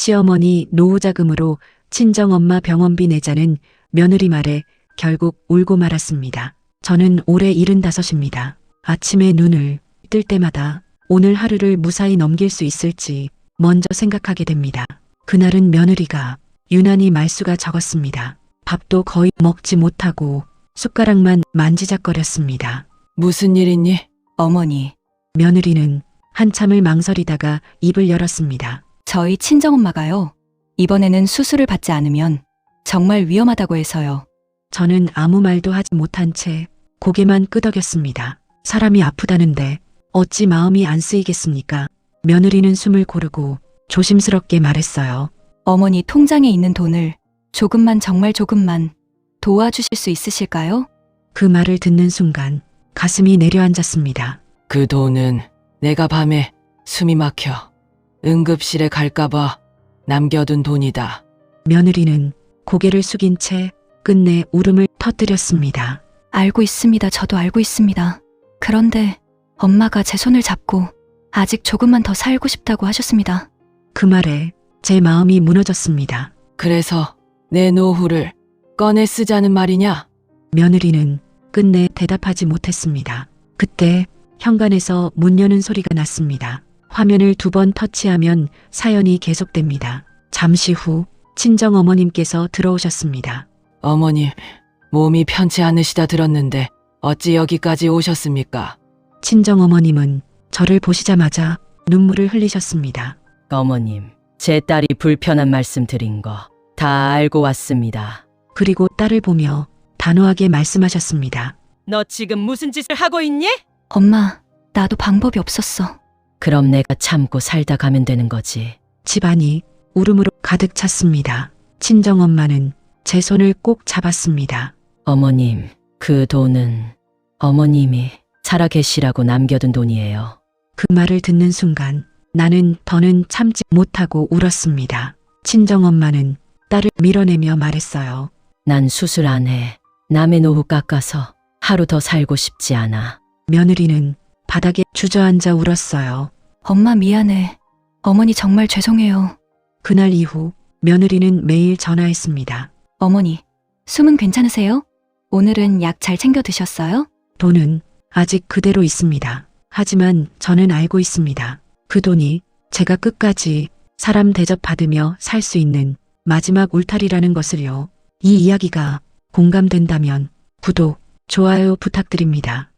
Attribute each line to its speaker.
Speaker 1: 시어머니 노후자금으로 친정엄마 병원비 내자는 며느리 말에 결국 울고 말았습니다. 저는 올해 75입니다. 아침에 눈을 뜰 때마다 오늘 하루를 무사히 넘길 수 있을지 먼저 생각하게 됩니다. 그날은 며느리가 유난히 말수가 적었습니다. 밥도 거의 먹지 못하고 숟가락만 만지작거렸습니다.
Speaker 2: 무슨 일 있니?
Speaker 3: 어머니,
Speaker 1: 며느리는 한참을 망설이다가 입을 열었습니다.
Speaker 3: 저희 친정엄마가요. 이번에는 수술을 받지 않으면 정말 위험하다고 해서요.
Speaker 1: 저는 아무 말도 하지 못한 채 고개만 끄덕였습니다. 사람이 아프다는데 어찌 마음이 안 쓰이겠습니까? 며느리는 숨을 고르고 조심스럽게 말했어요.
Speaker 3: 어머니 통장에 있는 돈을 조금만 정말 조금만 도와주실 수 있으실까요?
Speaker 1: 그 말을 듣는 순간 가슴이 내려앉았습니다.
Speaker 2: 그 돈은 내가 밤에 숨이 막혀 응급실에 갈까봐 남겨둔 돈이다.
Speaker 1: 며느리는 고개를 숙인 채 끝내 울음을 터뜨렸습니다.
Speaker 3: 알고 있습니다. 저도 알고 있습니다. 그런데 엄마가 제 손을 잡고 아직 조금만 더 살고 싶다고 하셨습니다.
Speaker 1: 그 말에 제 마음이 무너졌습니다.
Speaker 2: 그래서 내 노후를 꺼내 쓰자는 말이냐?
Speaker 1: 며느리는 끝내 대답하지 못했습니다. 그때 현관에서 문 여는 소리가 났습니다. 화면을 두 번 터치하면 사연이 계속됩니다. 잠시 후 친정 어머님께서 들어오셨습니다.
Speaker 2: 어머님, 몸이 편치 않으시다 들었는데 어찌 여기까지 오셨습니까?
Speaker 1: 친정 어머님은 저를 보시자마자 눈물을 흘리셨습니다.
Speaker 4: 어머님, 제 딸이 불편한 말씀 드린 거 다 알고 왔습니다.
Speaker 1: 그리고 딸을 보며 단호하게 말씀하셨습니다.
Speaker 4: 너 지금 무슨 짓을 하고 있니?
Speaker 3: 엄마, 나도 방법이 없었어.
Speaker 4: 그럼 내가 참고 살다 가면 되는 거지.
Speaker 1: 집안이 울음으로 가득 찼습니다. 친정 엄마는 제 손을 꼭 잡았습니다.
Speaker 4: 어머님, 그 돈은 어머님이 살아 계시라고 남겨둔 돈이에요.
Speaker 1: 그 말을 듣는 순간 나는 더는 참지 못하고 울었습니다. 친정 엄마는 딸을 밀어내며 말했어요.
Speaker 4: 난 수술 안 해. 남의 노후 깎아서 하루 더 살고 싶지 않아.
Speaker 1: 며느리는 바닥에 주저앉아 울었어요.
Speaker 3: 엄마 미안해. 어머니 정말 죄송해요.
Speaker 1: 그날 이후 며느리는 매일 전화했습니다.
Speaker 3: 어머니, 숨은 괜찮으세요? 오늘은 약 잘 챙겨 드셨어요?
Speaker 1: 돈은 아직 그대로 있습니다. 하지만 저는 알고 있습니다. 그 돈이 제가 끝까지 사람 대접받으며 살 수 있는 마지막 울타리라는 것을요. 이 이야기가 공감된다면 구독, 좋아요 부탁드립니다.